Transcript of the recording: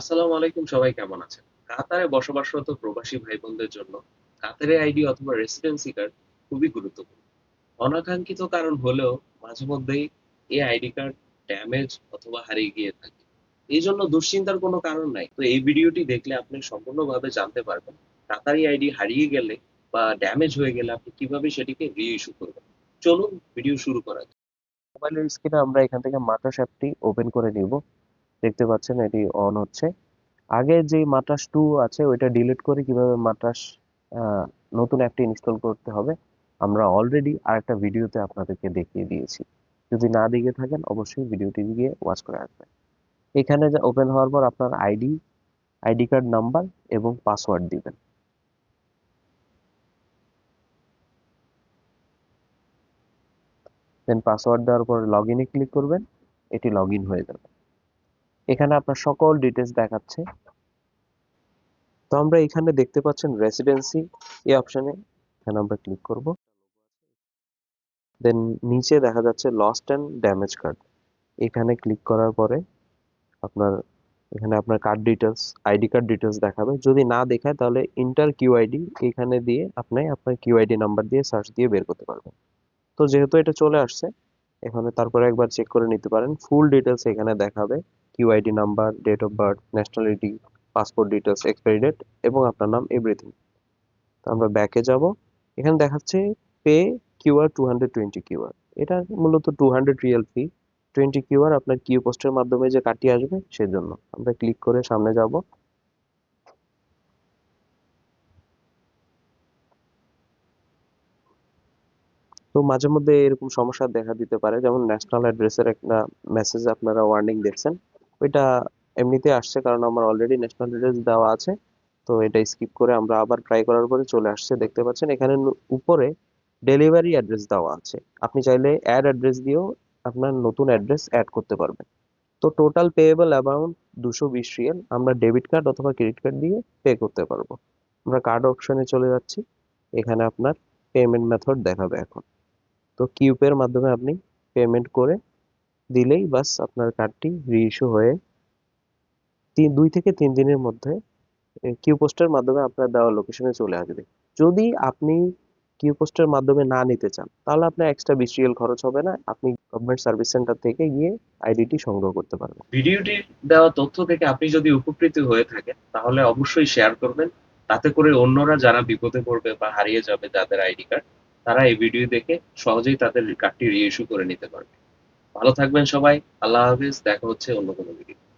আসসালামু আলাইকুম, সবাই কেমন আছেন? কাতারে বসবাসরত প্রবাসী ভাই বোনদের জন্য কাতারের আইডি অথবা রেসিডেন্সি কার্ড খুবই গুরুত্বপূর্ণ। অনাকাঙ্ক্ষিত কারণ হলেও মাঝে মধ্যেই এই আইডি কার্ড ড্যামেজ অথবা হারিয়ে গিয়ে থাকে। এই জন্য দুশ্চিন্তার কোনো কারণ নাই। তো এই ভিডিওটি দেখলে আপনি সম্পূর্ণভাবে জানতে পারবেন কাতারি আইডি হারিয়ে গেলে বা ড্যামেজ হয়ে গেলে আপনি কীভাবে সেটিকে রিইস্যু করবেন। চলুন, ভিডিও শুরু করা যাক। মোবাইলের স্ক্রিনে আমরা এখান থেকে মাটাস অ্যাপটি ওপেন করে নিব। দেখতে পাচ্ছেন, এটি অন হচ্ছে। আগে যে মাটাস টু আছে, ওইটা ডিলিট করে কীভাবে মাটাস নতুন অ্যাপটি ইনস্টল করতে হবে, আমরা অলরেডি আরেকটা ভিডিওতে আপনাদেরকে দেখিয়ে দিয়েছি। যদি না দেখে থাকেন, অবশ্যই ভিডিওটি গিয়ে ওয়াচ করে আসবেন এখানে যে ওপেন হওয়ার পর আপনার আইডি আইডি কার্ড নাম্বার এবং পাসওয়ার্ড দিবেন। দেন পাসওয়ার্ড দেওয়ার পর লগ ইনে ক্লিক করবেন, এটি লগ হয়ে যাবে। এখানে আপনার সকল ডিটেলস দেখাচ্ছে। তো আমরা এখানে দেখতে পাচ্ছেন রেসিডেন্সি এই অপশনে এখানে আমরা ক্লিক করব। দেন নিচে দেখা যাচ্ছে লস্ট অ্যান্ড ড্যামেজ কার্ড এখানে ক্লিক করার পরে আপনার, এখানে আপনার card details ID card details দেখাবে। যদি না দেখায় তাহলে ইন্টার কিউআইডি এখানে দিয়ে আপনি আপনার কিউআইডি নাম্বার দিয়ে সার্চ দিয়ে বের করতে পারবেন। তো যেহেতু এটা চলে আসছে, এখানে তারপরে একবার চেক করে নিতে পারেন। ফুল ডিটেলস এখানে দেখাবে। QID number date of birth nationality passport details expiry date এবং আপনার নাম এভরিথিং তো আমরা ব্যাকে যাব। এখানে দেখাচ্ছে pay QR two hundred twenty QR এটা মূলত two hundred riyal fee twenty QR আপনার কিউ পোস্টের মাধ্যমে যে কাটিয়ে আসবে, সেজন্য। আমরা ক্লিক করে সামনে যাব। তো মাঝে মধ্যে এরকম সমস্যা দেখা দিতে পারে, যেমন ন্যাশনাল অ্যাড্রেসের একটা মেসেজ আপনারা ওয়ার্নিং দেখছেন ওইটা এমনিতে আসছে কারণ আমার অলরেডি ন্যাশনাল অ্যাড্রেস দেওয়া আছে। তো এটা স্কিপ করে আমরা আবার ট্রাই করার পরে চলে আসছে, দেখতে পাচ্ছেন এখানে উপরে ডেলিভারি অ্যাড্রেস দেওয়া আছে। আপনি চাইলে অ্যাড অ্যাড্রেস দিয়েও আপনার নতুন অ্যাড্রেস অ্যাড করতে পারবেন। তো টোটাল পেয়েবল অ্যামাউন্ট দুশো বিশ রিয়েল। আমরা ডেবিট কার্ড অথবা ক্রেডিট কার্ড দিয়ে পে করতে পারব। আমরা কার্ড অপশনে চলে যাচ্ছি। এখানে আপনার পেমেন্ট মেথড দেখাবে এখন। তো কিউপের মাধ্যমে আপনি পেমেন্ট করে দিলেই বাস আপনার কার্ডটি রিইস্যু হয়ে তিন, দুই থেকে তিন দিনের মধ্যে কিউ পোস্টের মাধ্যমে আপনার দেওয়া লোকেশনে চলে আসবে। যদি আপনি কিউ পোস্টের মাধ্যমে না নিতে চান, তাহলে আপনার এক্সট্রা রিয়েল খরচ হবে না। আপনি গভর্নমেন্ট সার্ভিস সেন্টার থেকে গিয়ে আইডিটি সংগ্রহ করতে পারবেন। ভিডিওটি দেওয়া তথ্য থেকে আপনি যদি উপকৃত হয়ে থাকেন, তাহলে অবশ্যই শেয়ার করবেন। তাতে করে অন্যরা যারা বিপদে পড়বে বা হারিয়ে যাবে যাদের আইডি কার্ড তারা এই ভিডিও দেখে সহজেই তাদের কার্ডটি রিইস্যু করে নিতে পারবে। ভালো থাকবেন সবাই আল্লাহ হাফিজ দেখা হচ্ছে অন্য কোনো ভিডিও